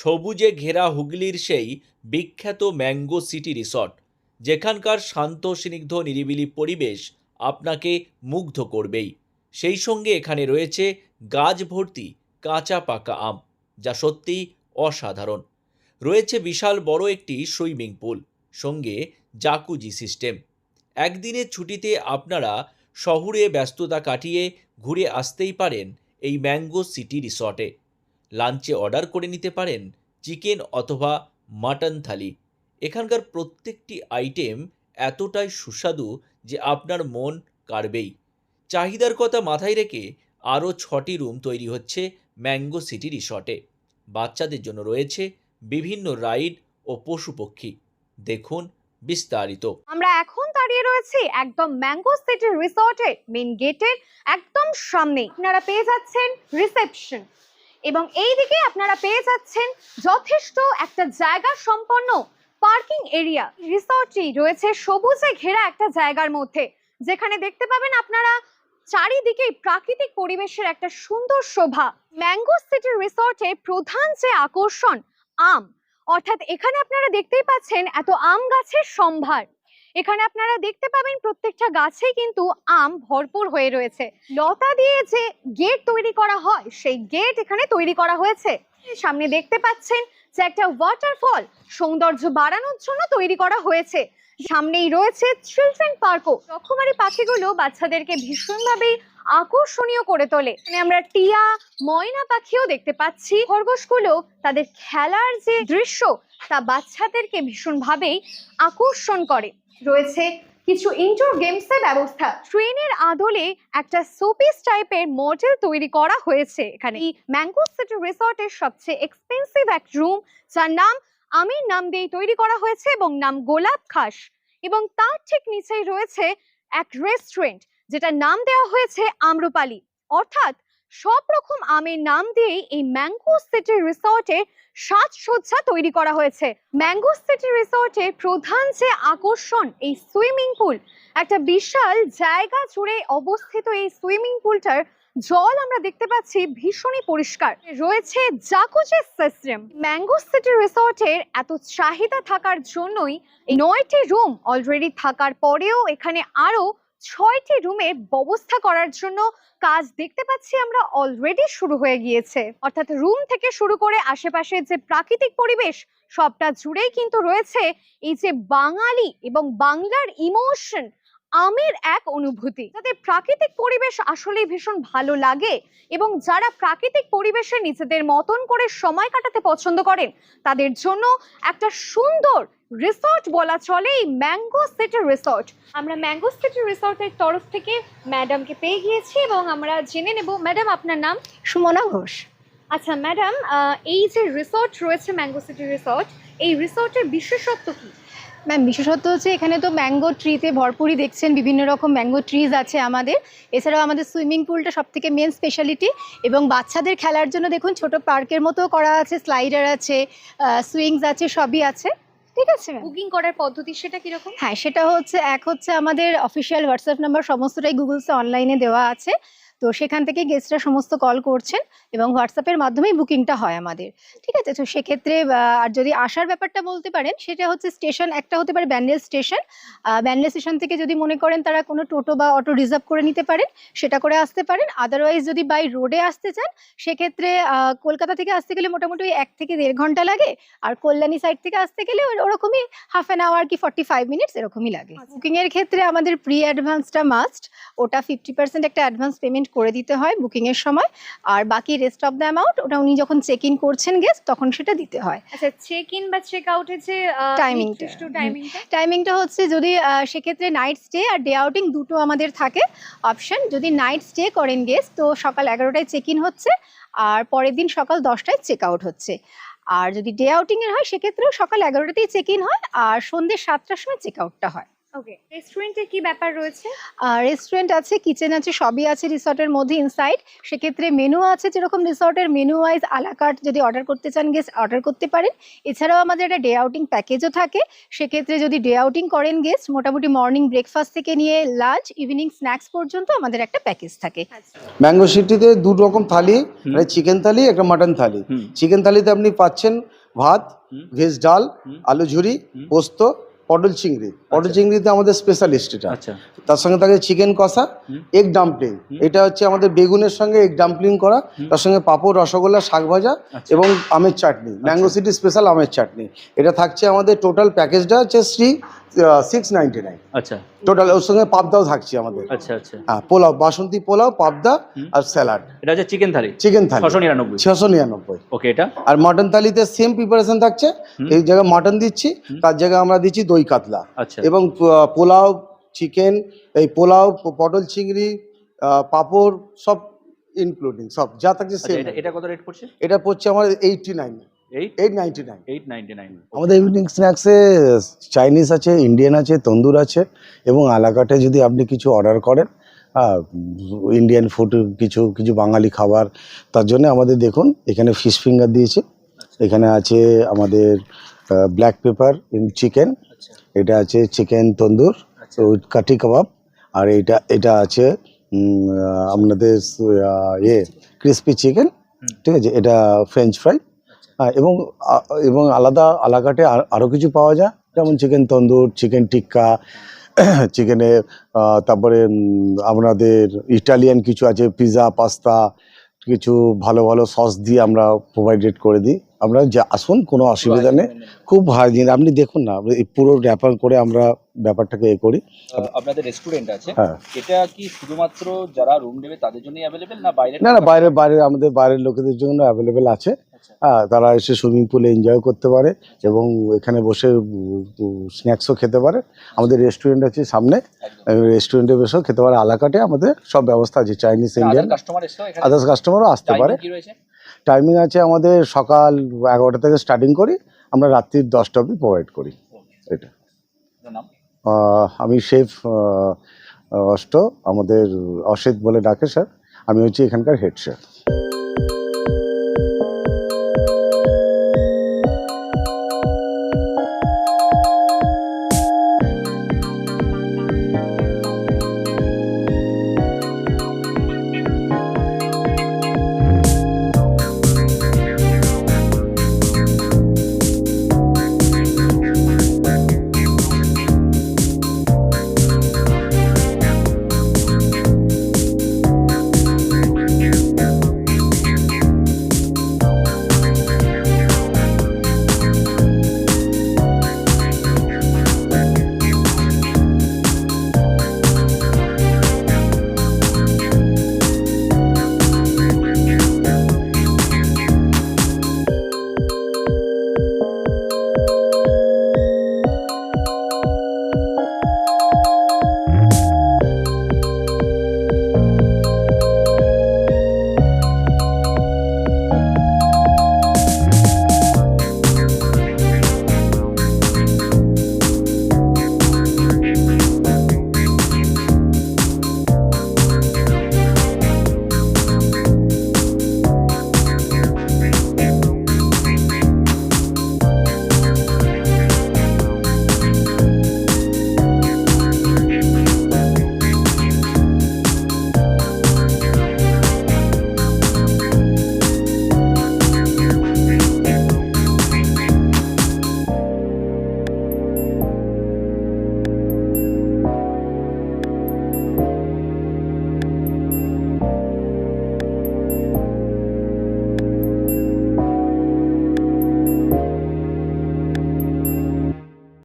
সবুজে ঘেরা হুগলির সেই বিখ্যাত ম্যাঙ্গো সিটি রিসর্ট, যেখানকার শান্ত, স্নিগ্ধ, নিরিবিলি পরিবেশ আপনাকে মুগ্ধ করবেই। সেই সঙ্গে এখানে রয়েছে গাছ ভর্তি কাঁচা পাকা আম, যা সত্যি অসাধারণ। রয়েছে বিশাল বড় একটি সুইমিং পুল, সঙ্গে জাকুজি সিস্টেম। একদিনের ছুটিতে আপনারা শহুরে ব্যস্ততা কাটিয়ে ঘুরে আসতেই পারেন এই ম্যাঙ্গো সিটি রিসর্টে। লাঞ্চে অর্ডার করে নিতে পারেন চিকেন অথবা মাটন থালি। এখানকার প্রত্যেকটি আইটেম এতটাই সুস্বাদু যে আপনার মন কাড়বেই। চাহিদার কথা মাথায় রেখে আরও ছটি রুম তৈরি হচ্ছে ম্যাঙ্গো সিটি রিসর্টে। বাচ্চাদের জন্য রয়েছে বিভিন্ন রাইড ও পশু পক্ষী। দেখুন বিস্তারিত। আমরা এখন দাঁড়িয়ে রয়েছি একদম ম্যাঙ্গো সিটি রিসর্টে মেন গেটের একদম সামনে আপনারা পেয়ে যাচ্ছেন রিসেপশন। এবং এই দিকে আপনারা পেয়ে যাচ্ছেন যথেষ্ট একটা জায়গা সম্পন্ন পার্কিং এরিয়া। রিসর্টটি রয়েছে সবুজে ঘেরা একটা জায়গার মধ্যে। যেখানে দেখতে পাবেন আপনারা চারিদিকেই প্রাকৃতিক পরিবেশের একটা সুন্দর শোভা। ম্যাঙ্গো সিটি রিসর্টে প্রধান যে আকর্ষণ, আম। অর্থাৎ এখানে আপনারা দেখতেই পাচ্ছেন এত আম গাছের সম্ভার। এখানে আপনারা দেখতে পাবেন প্রত্যেকটা গাছে কিন্তু আম ভরপুর হয়ে রয়েছে। লতা দিয়ে যে গেট তৈরি করা হয়, সেই গেট এখানে তৈরি করা হয়েছে। সামনে দেখতে পাচ্ছেন যে একটা ওয়াটারফল সৌন্দর্য বাড়ানোর জন্য তৈরি করা হয়েছে। সামনেই রয়েছে চিলড্রেন পার্কও রকমারি পাখিগুলো বাচ্চাদেরকে ভীষণভাবেই আকর্ষণীয় করে তোলে। আমরা টিয়া, ময়না পাখিও দেখতে পাচ্ছি। খরগোশগুলো তাদের খেলার যে দৃশ্য, তা বাচ্চাদেরকে ভীষণভাবেই আকর্ষণ করে। রয়েছে কিছু ইনডোর গেমসের ব্যবস্থা। ট্রেনের আদলে একটা সোপিস টাইপের মডেল তৈরি করা হয়েছে এখানে। এই ম্যাঙ্গো সিটি রিসর্টের সবচেয়ে এক্সপেন্সিভ এক রুম যার নাম আমির নাম দিয়ে তৈরি করা হয়েছে এবং নাম গোলাপ খাস এবং তার ঠিক নিচেই রয়েছে এক রেস্টুরেন্ট যেটা নাম দেওয়া হয়েছে আম্রপালি। অর্থাৎ সব রকম আমের নাম দিয়েই এই ম্যাঙ্গো সিটি রিসর্টে সাজসজ্জা তৈরি করা হয়েছে। ম্যাঙ্গো সিটি রিসর্টের প্রধান যে আকর্ষণ এই সুইমিং পুল, একটা বিশাল জায়গা জুড়ে অবস্থিত এই সুইমিং পুলটার জল আমরা দেখতে পাচ্ছি ভীষণই পরিষ্কার। রয়েছে জাকুজি সিস্টেম ম্যাঙ্গো সিটি রিসর্টের এত চাহিদা থাকার জন্যই নয়টি রুম অলরেডি থাকার পরেও এখানে আরও ছয়টি রুমের ব্যবস্থা করার জন্য কাজ দেখতে পাচ্ছি আমরা অলরেডি শুরু হয়ে গিয়েছে। অর্থাৎ রুম থেকে শুরু করে আশেপাশে যে প্রাকৃতিক পরিবেশ, সবটা জুড়েই কিন্তু রয়েছে এই যে বাঙালি এবং বাংলার ইমোশন আমের এক অনুভূতি। যাদের প্রাকৃতিক পরিবেশ আসলেই ভীষণ ভালো লাগে এবং যারা প্রাকৃতিক পরিবেশে নিজেদের মতন করে সময় কাটাতে পছন্দ করেন, তাদের জন্য একটা সুন্দর রিসর্ট বলা চলে এই ম্যাঙ্গো সিটি রিসর্ট আমরা ম্যাঙ্গো সিটি রিসর্টের তরফ থেকে ম্যাডামকে পেয়ে গিয়েছি এবং আমরা জেনে নেব ম্যাডাম আপনার নাম? সুমনা ঘোষ। আচ্ছা ম্যাডাম এই যে রিসর্ট রয়েছে ম্যাঙ্গো সিটি রিসর্ট এই রিসর্টের বিশেষত্ব কি? ম্যাম বিশেষত্ব হচ্ছে এখানে তো ম্যাঙ্গো ট্রিতে ভরপুরই দেখছেন বিভিন্ন রকম ম্যাঙ্গো ট্রিজ আছে আমাদের। এছাড়াও আমাদের সুইমিং পুলটা সব থেকে মেন স্পেশালিটি এবং বাচ্চাদের খেলার জন্য দেখুন ছোট পার্কের মতো করা আছে স্লাইডার আছে সুইংস আছে সবই আছে। ঠিক আছে বুকিং করার পদ্ধতি সেটা কীরকম? হ্যাঁ সেটা হচ্ছে এক হচ্ছে আমাদের অফিসিয়াল হোয়াটসঅ্যাপ নাম্বার সমস্তটাই গুগলসে অনলাইনে দেওয়া আছে। তো সেখান থেকে গেস্টরা সমস্ত কল করছেন এবং হোয়াটসঅ্যাপের মাধ্যমেই বুকিংটা হয় আমাদের। ঠিক আছে? তো সেক্ষেত্রে আর যদি আসার ব্যাপারটা বলতে পারেন সেটা হচ্ছে স্টেশন একটা হতে পারে ব্যান্ডেল স্টেশন ব্যান্ডেল স্টেশন থেকে যদি মনে করেন তারা কোনো টোটো বা অটো রিজার্ভ করে নিতে পারেন সেটা করে আসতে পারেন। আদারওয়াইজ যদি বাই রোডে আসতে চান সেক্ষেত্রে কলকাতা থেকে আসতে গেলে মোটামুটি ওই এক থেকে দেড় ঘণ্টা লাগে আর কল্যাণী সাইড থেকে আসতে গেলে ওরকমই হাফ অ্যান আওয়ার কি ফর্টি ফাইভ মিনিটস এরকমই লাগে। বুকিংয়ের ক্ষেত্রে আমাদের প্রি অ্যাডভান্সটা মাস্ট ওটা ফিফটি পার্সেন্ট একটা অ্যাডভান্স পেমেন্ট করে দিতে হয় বুকিং এর সময়। আর বাকি রেস্ট অফ দ্য অ্যামাউন্ট ওটা উনি যখন চেক ইন করছেন গেস্ট তখন সেটা দিতে হয়। আচ্ছা চেক ইন বা চেক আউটের যে Timing টা, নির্দিষ্ট টাইমিংটা টাইমিংটা হচ্ছে যদি সেক্ষেত্রে নাইট স্টে আর ডে আউটিং দুটো আমাদের থাকে অপশন যদি নাইট স্টে করেন গেস্ট তো সকাল এগারোটায় চেক ইন হচ্ছে আর পরের দিন সকাল দশটায় চেক আউট হচ্ছে। আর যদি ডে আউটিং এর হয় সেক্ষেত্রেও সকাল এগারোটাতেই চেক ইন হয় আর সন্ধ্যে সাতটার সময় চেক আউটটা হয়। ওকে রেস্টুরেন্টে কি ব্যাপার রয়েছে? রেস্টুরেন্ট আছে কিচেন আছে সবই আছে রিসর্টের মধ্যে ইনসাইড সেক্ষেত্রে মেনু আছে যেরকম রিসর্টের মেনু ওয়াইজ আলাকার্ট যদি অর্ডার করতে চান গেস্ট অর্ডার করতে পারেন। এছাড়াও আমাদের একটা ডে আউটিং প্যাকেজও থাকে। সেক্ষেত্রে যদি ডে আউটিং করেন গেস্ট মোটামুটি মর্নিং ব্রেকফাস্ট থেকে নিয়ে লাঞ্চ ইভিনিং স্ন্যাক্স পর্যন্ত আমাদের একটা প্যাকেজ থাকে। ম্যাঙ্গো সিটিতে দু রকম থালি চিকেন থালি একটা মাটন থালি। চিকেন থালিতে আপনি পাচ্ছেন ভাত ভেজ ডাল। আলু ঝুরি পোস্ত পটল চিংড়ি। পটল আচ্ছা। চিংড়িতে আমাদের স্পেশালিস্ট এটা। আচ্ছা। তার সঙ্গে থাকে চিকেন কষা এগ ডাম্পলিং এটা হচ্ছে আমাদের বেগুনের সঙ্গে এগ ডাম্পলিং করা। তার সঙ্গে পাঁপড় রসগোল্লা শাক ভাজা আচ্ছা। এবং আমের চাটনি। ম্যাঙ্গো সিটি স্পেশাল আমের চাটনি। এটা থাকছে আমাদের টোটাল প্যাকেজটা হচ্ছে শ্রী সিক্স নাইনটি নাইন আচ্ছা। টোটাল ওর সঙ্গে পাবদাও থাকছে আমাদের। আচ্ছা আচ্ছা। হ্যাঁ পোলাও বাসন্তী পোলাও পাবদা আর স্যালাড। এটা হচ্ছে চিকেন থালি চিকেন থালি ছশো নিরানব্বই। ছশো নিরানব্বই। ওকে এটা? আর মটন থালিতে সেম প্রিপারেশন থাকছে। এই জায়গায় মটন দিচ্ছি তার জায়গায় আমরা দিচ্ছি দই কাতলা। আচ্ছা। এবং পোলাও চিকেন এই পোলাও পটল চিংড়ি পাঁপড় সব ইনক্লুডিং সব যা থাকছে সেম এটা এটা কত রেট পড়ছে? এটা পড়ছে আমার eighty nine eight eight eight ninety nine আমাদের ইভিনিং স্ন্যাক্সে চাইনিজ আছে ইন্ডিয়ান আছে তন্দুর আছে এবং আলাকাটে যদি আপনি কিছু অর্ডার করেন ইন্ডিয়ান ফুড কিছু কিছু বাঙালি খাবার তার জন্য আমাদের দেখুন এখানে ফিশ ফিঙ্গার দিয়েছি। এখানে আছে আমাদের ব্ল্যাক পেপার ইন চিকেন এটা আছে চিকেন তন্দুর আচ্ছা। উইথ কাঠি কাবাব আর এটা এটা আছে আপনাদের ইয়ে ক্রিসপি চিকেন ঠিক আছে এটা ফ্রেঞ্চ ফ্রাই এবং এবং আলাদা আলাকাটে আর- আরও কিছু পাওয়া যায়। যেমন চিকেন তন্দুর চিকেন টিক্কা চিকেনে তারপরে আপনাদের ইটালিয়ান কিছু আছে পিৎজা পাস্তা কিছু ভালো ভালো সস দিয়ে আমরা প্রোভাইডেড করে দিই। আমরা যা আসুন কোনো অসুবিধা নেই। খুব হাইজিন আপনি দেখুন না এই পুরো র্যাপার করে আমরা ব্যাপারটাকে এ করি। আপনাদের রেস্টুরেন্ট আছে। হ্যাঁ। এটা কি শুধুমাত্র যারা রুম নেবে তাদের জন্যই অ্যাভেলেবেল না বাইরে না না বাইরে বাইরে আমাদের বাইরের লোকেদের জন্য অ্যাভেলেবেল আছে। তারা এসে সুইমিং পুলে এনজয় করতে পারে এবং এখানে বসে স্ন্যাক্সও খেতে পারে। আমাদের রেস্টুরেন্ট আছে সামনে। রেস্টুরেন্টে বসেও খেতে পারে। আলাকাটে আমাদের সব ব্যবস্থা আছে চাইনিজ ইন্ডিয়ান আদার্স কাস্টমারও আসতে পারে। টাইমিং আছে আমাদের সকাল এগারোটা থেকে স্টার্টিং করি আমরা রাত্রির দশটা অবধি প্রোভাইড করি। এটা। আমি শেফ অষ্ট আমাদের অসিত বলে ডাকে স্যার। আমি হচ্ছি এখানকার হেড শেফ